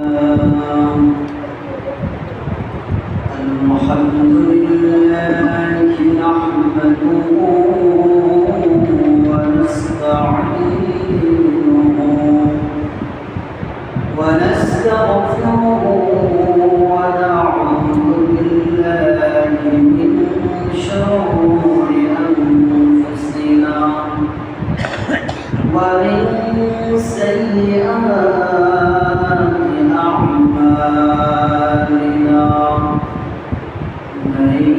الحمد لله نحمده ومن سيئات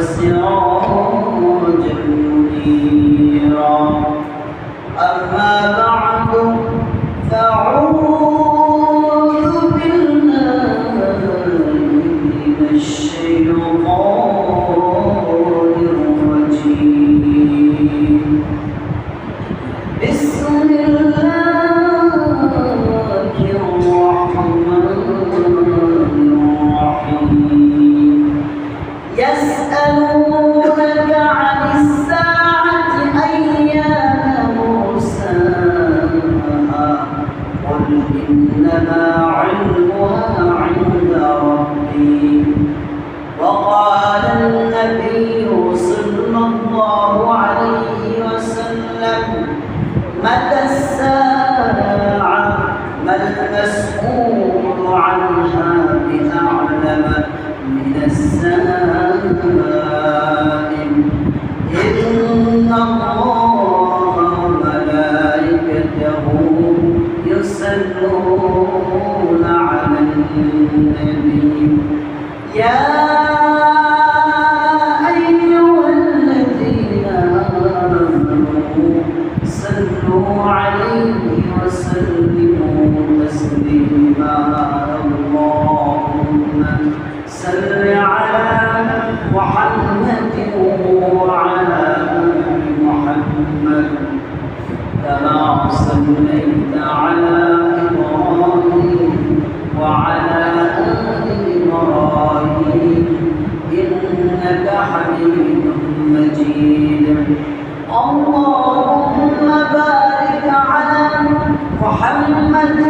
assim, الساعة. ما المسؤول عنها بأعلم من السائل إن الله وملائكته يصلون على النبي. يا صل على محمد وعلى محمد كما صليت على إبراهيم وعلى إبراهيم إنك حميد مجيد اللهم بارك على محمد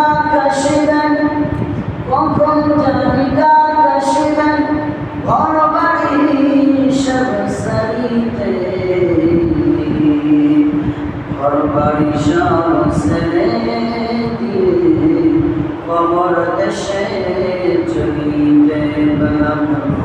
কবর দেশে চলি দেব